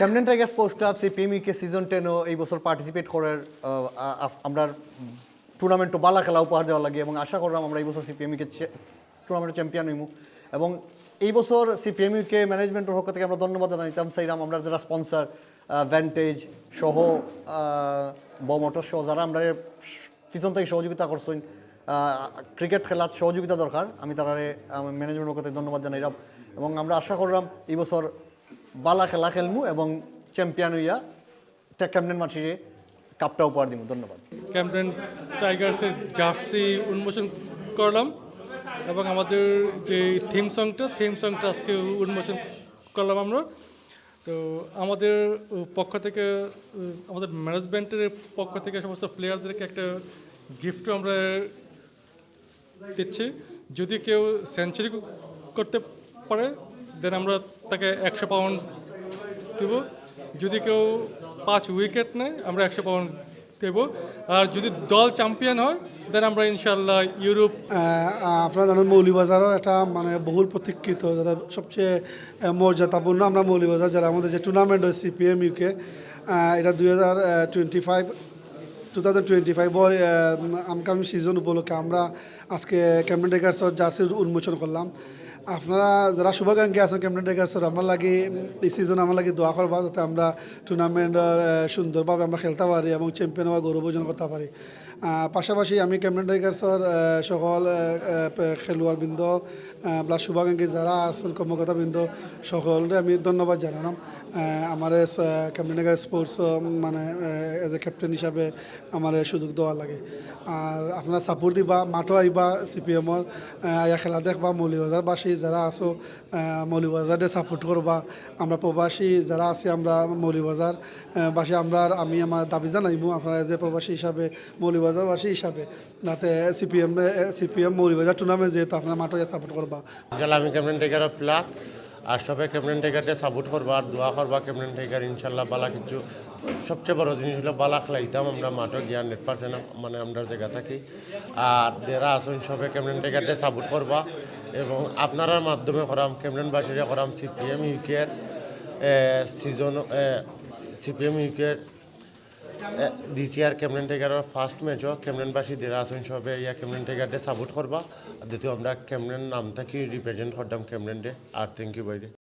Camden tiger sports club CPM UK season টেনও এই বছর participate করার আমরা টুর্নামেন্টও বালা খেলা উপহার দেওয়ার লাগে এবং আশা করলাম আমরা এই বছর সিপিএমইকে টুর্নামেন্টের চ্যাম্পিয়ন হইমু। এবং এই বছর সিপিএমইউকে ম্যানেজমেন্টের পক্ষ থেকে আমরা ধন্যবাদ জানাইতাম চাইলাম আমরা যারা স্পন্সার ভ্যান্টেজ সহ বমোটর সহ, যারা আমরা পিছন থেকে সহযোগিতা করছেন ক্রিকেট খেলার সহযোগিতা দরকার, আমি তারা ম্যানেজমেন্টের পক্ষ থেকে ধন্যবাদ জানাইলাম। এবং আমরা আশা করলাম এই বছর বালা খেলা খেলমু এবং চ্যাম্পিয়ন হইয়া ক্যাপ্টেন মাঠিরে কাপটা উপহার দিব ধন্যবাদ। ক্যাম্পেন টাইগার্সের জার্সি উন্মোচন করলাম এবং আমাদের যে থিম সংটা থিম সংটা আজকে উন্মোচন করলাম আমরা। তো আমাদের পক্ষ থেকে আমাদের ম্যানেজমেন্টের পক্ষ থেকে সমস্ত প্লেয়ারদেরকে একটা গিফটও আমরা দিচ্ছি। যদি কেউ সেঞ্চুরি করতে পারে দেন আমরা তাকে একশো পাউন্ড দেব। যদি কেউ পাঁচ উইকেট নেয়, আমরা একশো পাউন্ড দেব। আর যদি দল চ্যাম্পিয়ন হয় দেন আমরা ইনশাল্লাহ ইউরোপ আপনারা জানেন মৌলিবাজারও একটা মানে বহুল প্রতীক্ষিত যেটা সবচেয়ে মর্যাদাপূর্ণ আমরা মৌলিবাজার যারা আমাদের যে টুর্নামেন্ট হয় সিপিএম ইউকে এটা দুই হাজার twenty five two thousand twenty five upcoming season উপলক্ষে আমরা আজকে ক্যাপ্টেন টেকার্সর জার্সির উন্মোচন করলাম। আপনারা যারা শুভাকাঙ্ক্ষী আছেন ক্যাপ্টেন টেকার্সর আমার লাগে এই সিজন আমার লাগে দোয়া করবা যাতে আমরা টুর্নামেন্ট সুন্দরভাবে আমরা খেলতে পারি এবং চ্যাম্পিয়ন হওয়া গৌরব অর্জন করতে পারি। পাশাপাশি আমি ক্যাপ্টেন টাইগার্সর সকল খেলোয়াড় বৃন্দ প্লাস শুভাকাঙ্ক্ষী যারা আছেন কর্মকর্তা বৃন্দ সকলকে আমি ধন্যবাদ জানালাম। আমার ক্যাপ্টেন টাইগার স্পোর্টস মানে এজ এ ক্যাপ্টেন হিসাবে আমার সুযোগ দেওয়া লাগে। আর আপনারা সাপোর্ট দিবা মাঠও আইবা সিপিএমর আয়া খেলা দেখবা মৌলিবাজারবাসী যারা আছো মৌলিবাজারে সাপোর্ট করবা। আমরা প্রবাসী যারা আছি আমরা মৌলিবাজার আহ, বাসী আমরা আমি আমার দাবি জানাইমু আপনারা যে প্রবাসী হিসাবে মৌলিবাজারবাসী হিসাবে। যাতে সিপিএম সিপিএম মৌলিবাজার টুর্নামেন্ট যেহেতু আপনার মাঠে সাপোর্ট করবা। আমি ক্যাপ্টেন টাইগার প্লাক আর সবাই ক্যাপ্টেন টাইগারকে সাপোর্ট করবা আর দোয়া করবা ক্যাপ্টেন টাইগার ইনশাল্লাহ বালা কিছু, সবচেয়ে বড় জিনিস হলো বালা খেলাইতাম আমরা মাঠে গিয়ে হান্ড্রেড পার্সেন্ট মানে আমরা জায়গা থাকি। আর যারা আসুন সবাই ক্যাপ্টেন টাইগারকে সাপোর্ট করবা এবং আপনার মাধ্যমে করাম ক্যাপ্টেন বাসিরা করাম সিপিএম ইউকের সিজন সিপিএম ইউকের দিস ইয়ার ক্যামরেন টাইগারের ফার্স্ট ম্যাচও ক্যামরেনবাসী দেরা আসন সবে ইয়া ক্যামরেন টাইগারকে সাপোর্ট করবা দ্বিতীয় আমরা ক্যামরেন নাম থাকি রিপ্রেজেন্ট করতাম ক্যামরেন ডে আর থ্যাংক ইউ বাইরে